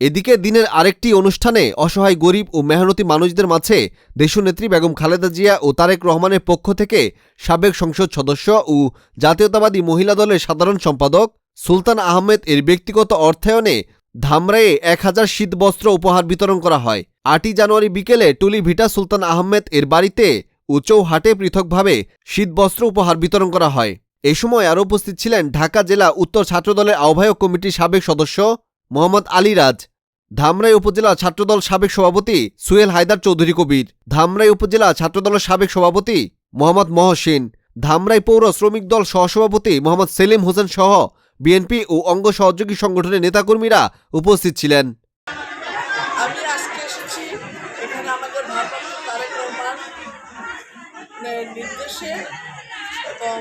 এদিকে দিনের আরেকটি অনুষ্ঠানে অসহায় গরিব ও মেহনতি মানুষদের মাঝে দেশনেত্রী বেগম খালেদা জিয়া ও তারেক রহমানের পক্ষ থেকে সাবেক সংসদ সদস্য ও জাতীয়তাবাদী মহিলা দলের সাধারণ সম্পাদক সুলতান আহমেদ এর ব্যক্তিগত অর্থায়নে ধামরায়ে এক হাজার শীতবস্ত্র উপহার বিতরণ করা হয়। আটই জানুয়ারি বিকেলে টুলি ভিটা সুলতান আহমেদ এর বাড়িতে ও চৌহাটে পৃথকভাবে শীতবস্ত্র উপহার বিতরণ করা হয়। এ সময় আরও উপস্থিত ছিলেন ঢাকা জেলা উত্তর ছাত্রদলের আহ্বায়ক কমিটির সাবেক সদস্য মোহাম্মদ আলী রাজ, ধামরাই উপজেলা ছাত্রদল সাবেক সভাপতি সুয়েল হায়দার চৌধুরী কবির, ধামরাই উপজেলা ছাত্রদলের সাবেক সভাপতি মোহাম্মদ মহসিন, ধামরাই পৌর শ্রমিক দল সহসভাপতি মোহাম্মদ সেলিম হোসেন সহ বিএনপি ও অঙ্গ সহযোগী সংগঠনের নেতাকর্মীরা উপস্থিত ছিলেন। নির্দেশে এবং